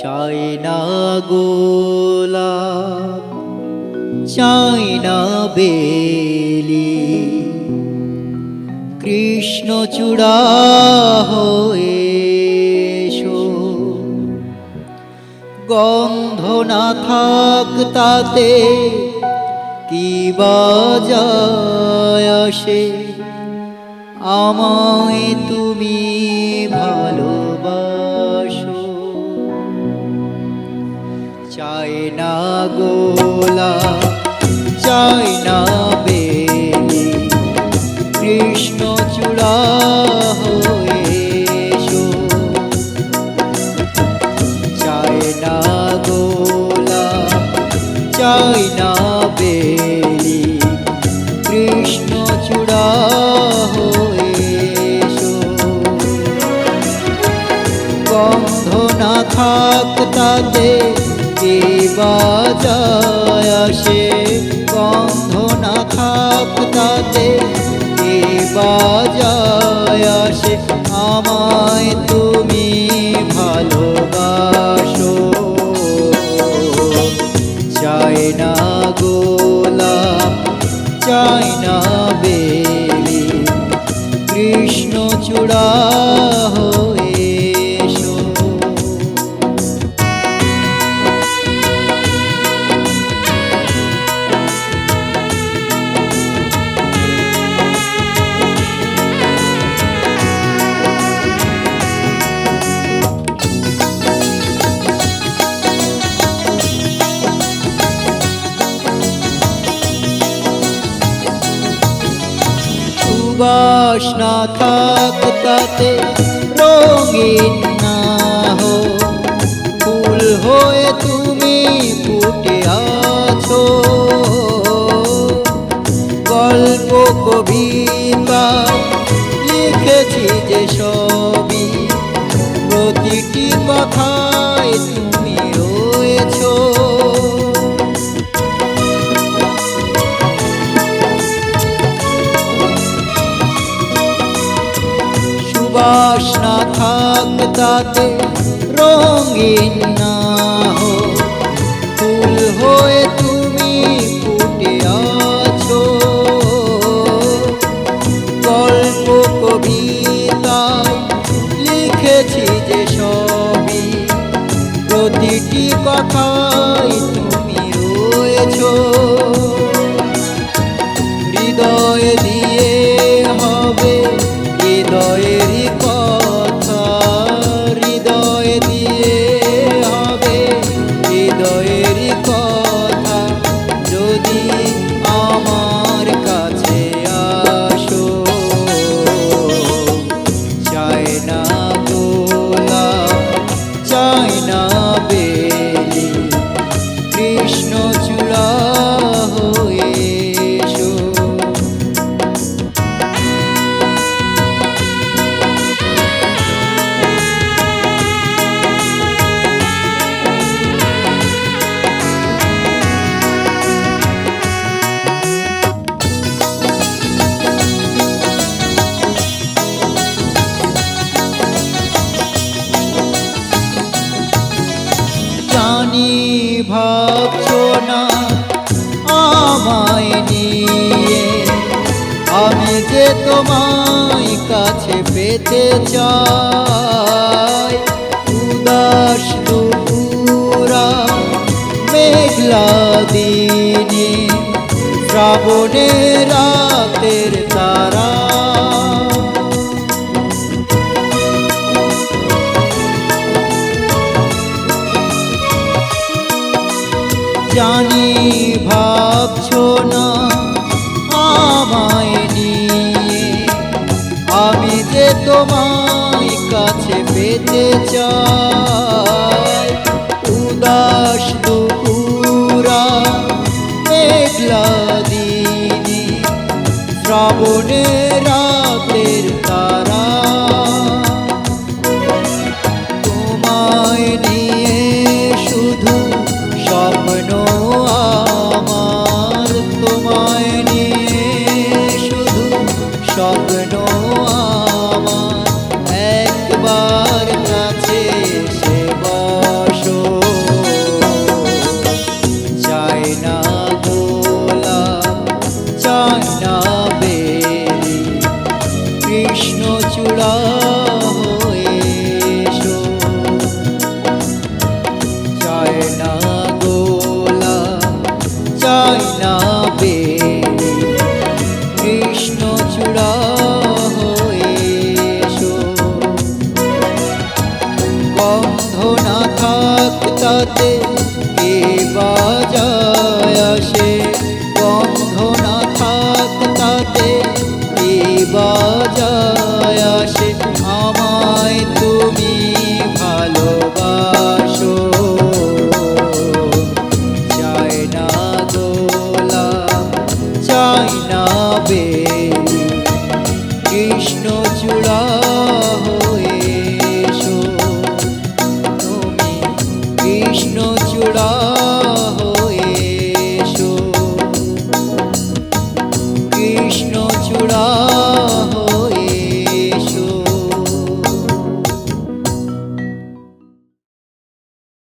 চাই না গোলাপ চাই বেলি, কৃষ্ণ চূড়া হয়ে এসো। গন্ধ না থাক তাতে কি বাজায় আসে আমায় তুমি ভালোবাসো চাই না গোলা চাই না বেলি কৃষ্ণ না থাক তাতে কে বাজায় আমায় তুমি ভালোবাসো। চাই না গোলাপ, চাই না বেলি, কৃষ্ণ চূড়া সুবাস না থাক তাতে রঙিন না হো। ফুল হয়ে তুমি ফুটে আছো। সুবাস না থাক তাতে রঙিন কৃষ্ণ ভাবছ না আমায় নিয়ে। আমি যে তোমায় কাছে পেতে চাই, উদাস দুপুরা মেঘলা দিনে, শ্রাবণের রাতের তারা জানি ভাবছ না, আমায় নিয়ে। আমি যে তোমায় কাছে পেতে চাই, উদাস দুপুরা মেঘলা দিনে, শ্রাবণের something. বন্ধ না থাক তাতে কে বাজায় আসে? বন্ধ না থাক তাতে কে বাজায়